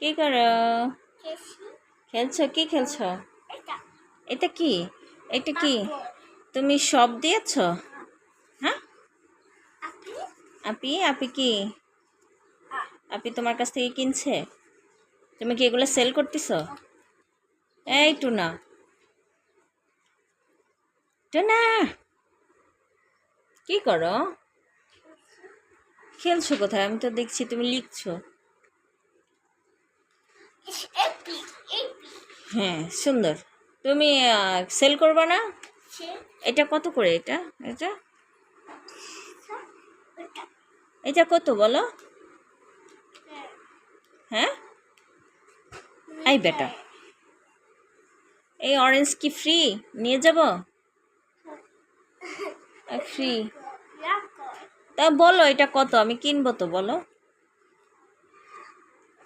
কি করো? খেলছো। কি খেলছো? এটা। এটা কি? এটা কি? তুমি সব দিয়েছ? হ্যাঁ? আপি? আপি কি? আপি তোমার কাছ থেকে কিনছে? তুমি কি এগুলো সেল করতেছ? এই টুনা। টুনা! কি করো? খেলছো কোথায়? আমি তো দেখছি তুমি লিখছো। হ্যাঁ সুন্দর। তুমি সেল করবে না? এটা কত করে এটা? এটা? এটা কত বলো? হ্যাঁ? এই বেটা। এই অরেঞ্জ কি ফ্রি নিয়ে যাব? ফ্রি তা বলো এটা কত? আমি কিনবো তো, বলো।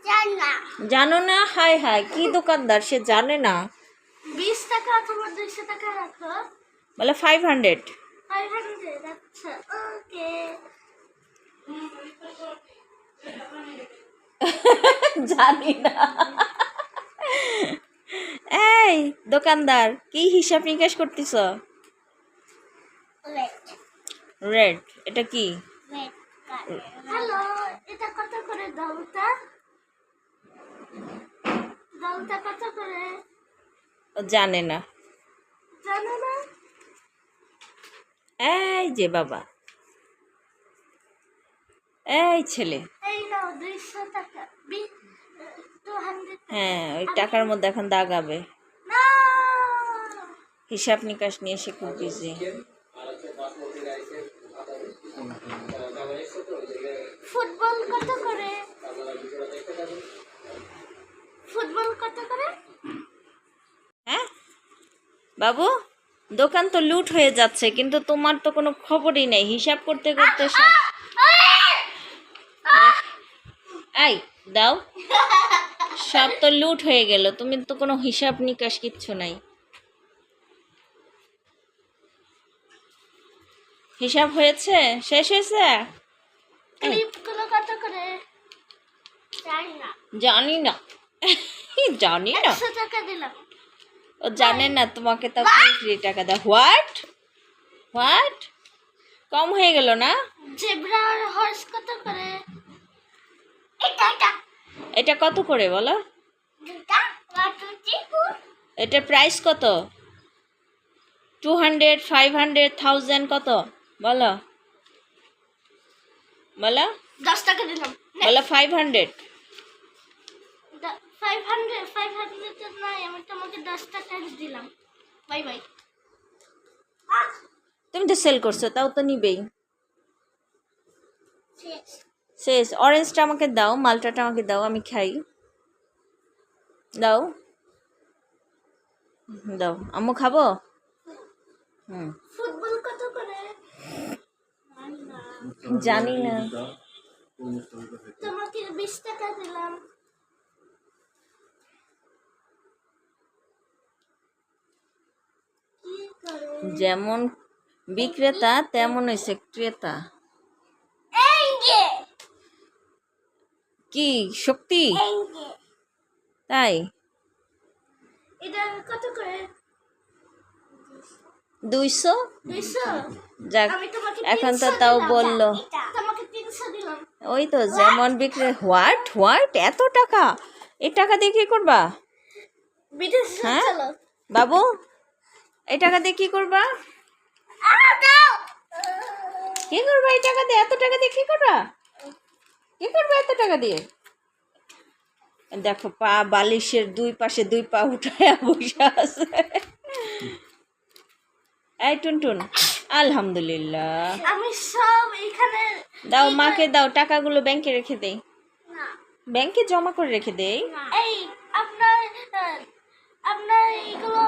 জানা। না? হাই হাই কি দোকানদার সে জানে না। বিশ টাকা অথবা দুইশো টাকা রাখো। বলে ফাইভ হান্ড্রেড ফাইভ হান্ড্রেড আচ্ছা ওকে জানি না। এই দোকানদার কি হিসাব নিকাশ করতেছ? রেড এটা কি? হ্যালো এটা কত করে ও জানে না। জানো না? এই যে বাবা। এই ছেলে। এই নাও দুইশো টাকা। হ্যাঁ ওই টাকার মধ্যে এখন দাগাবে। হিসাব নিকাশ নিয়ে সে খুব বিজি ফুটবল কত করে? ফুটবল কত করে? হ্যাঁ? বাবু দোকান তো লুট হয়ে যাচ্ছে কিন্তু তোমার তো কোনো খবরই নেই। হিসাব করতে করতে এই দাও। সব তো লুট হয়ে গেল তুমি তো কোনো হিসাব নিকাশ কিচ্ছু নাই। হিসাব হয়েছে? শেষ হয়েছে? জানি না। জানি না। ও জানে না তোমাকে তো ফ্রি টাকা দেয় হোয়াট হোয়াট কম হয়ে গেল না? জেব্রা আর হর্স কত করে? এটা এটা। এটা কত করে বলো? এটা প্রাইস কত? Two hundred five hundred thousand কত? বলো। বলো। দশ টাকা দিলাম। বলো five hundred five hundred five hundred নাই আমি তোমাকে দশ টাকা দিলাম। বাই বাই তুমি তো সেল করছ তাও তো নিবেই। শেষ। অরেঞ্জটা আমাকে দাও মালটাটা আমাকে দাও আমি খাই। দাও। দাও। আম্মু খাব? হুম। ফুটবল কত করে? জানি না। তোমাকে বিশ টাকা দিলাম কি করে যেমন বিক্রেতা তেমন হয়েছে ক্রেতা কি? শক্তি? তাই? কত করে? দুইশো? যাক এখন তো তাও বলল। ওই তো যেমন বিক্রে হোয়াট? হোয়াট? এত টাকা? এই টাকা দিয়ে কি করবা? হ্যাঁ? বাবু? এই টাকা দিয়ে কি করবা? কি করবা এই টাকা দিয়ে এত টাকা দিয়ে কি করবা? কি করবা এত টাকা দিয়ে? দেখো পা বালিশের দুই পাশে দুই পা উঠায় বসে আছে। এই টুনটুন আলহামদুলিল্লাহ। আমি সব এখানে দাও মাকে দাও টাকাগুলো ব্যাংকে রেখে দেই। ব্যাংকে জমা করে রেখে দেই। এই আপনার আপনার এগুলো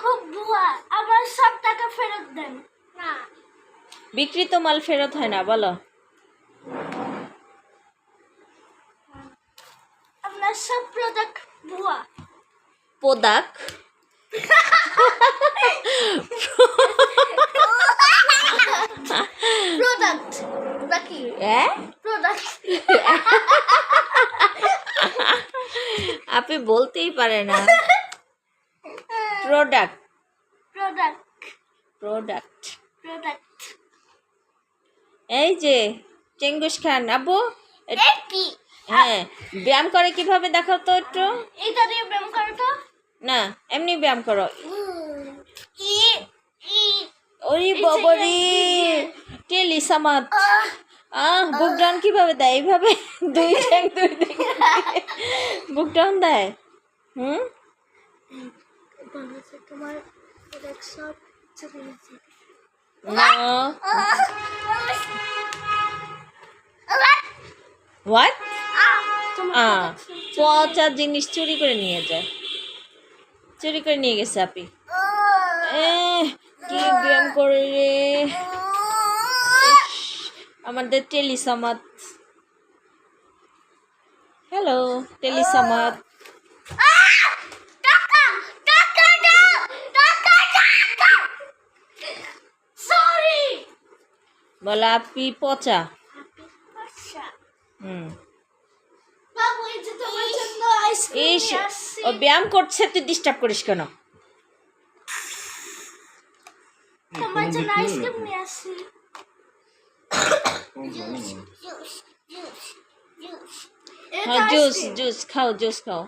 খুব ভুয়া। আমার সব টাকা ফেরত দেন। না। বিক্রিত মাল ফেরত হয় না বলো। আপনার সব প্রোডাক্ট ভুয়া। পোদাক প্রোডাক্ট নাকি হ্যাঁ প্রোডাক্ট আপনি বলতেই পারে না। প্রোডাক্ট প্রোডাক্ট প্রোডাক্ট প্রোডাক্ট এই যে চেঙ্গুস খান আব্বু? কি? হ্যাঁ ব্যায়াম করে কীভাবে দেখাও তো একটু? এটা দিয়ে ব্যায়াম করো তো। না এমনি ব্যায়াম করো। ই ই। ওরে বাবারে টেলি সামাত আহ। বুক ডাউন কীভাবে দেয়? এইভাবে? দুই ঠ্যাং দুই দিকে বুক ডাউন দেয়? হুম? বাংলাদেশে তোমার সব চলে গেছে। হোয়াট পচা জিনিস চুরি করে নিয়ে যায় চুরি করে নিয়ে গেছে আপি। এ কি ব্যায়াম করে রে। আমাদের টেলিসামাত। হ্যালো টেলিসামাত। বলা আপি পচা। হুম। ইস ও ব্যায়াম করছে তুই ডিস্টার্ব করিস কেন? হ্যাঁ জুস জুস খাও জুস খাও।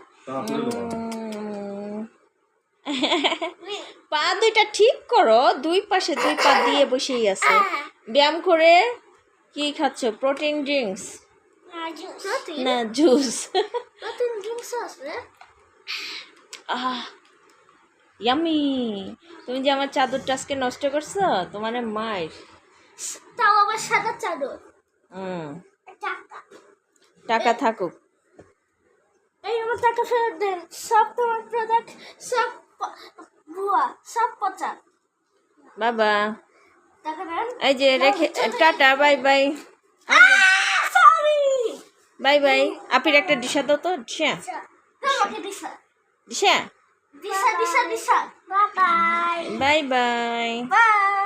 পা দুইটা ঠিক করো দুই পাশে দুই পা দিয়ে বসেই আছে। ব্যায়াম করে কি খাচ্ছ? Protein drinks? না জুস। আহ ইয়ামি তুমি যে আমার চাদরটা আজকে নষ্ট করছ তোমার মায়ের। তাও আবার সাদা চাদর। হুম। টাকা। থাকুক। এই আমার টাকা ফেরত দেন। সব তোমার প্রোডাক্ট সব ভুয়া সব পচা। বাবা। এই যে রেখে tata bye bye. Bye bye. আপির একটা ডিশা দাও তো Disha Disha Disha Disha Disha. Bye bye. Bye bye. Bye.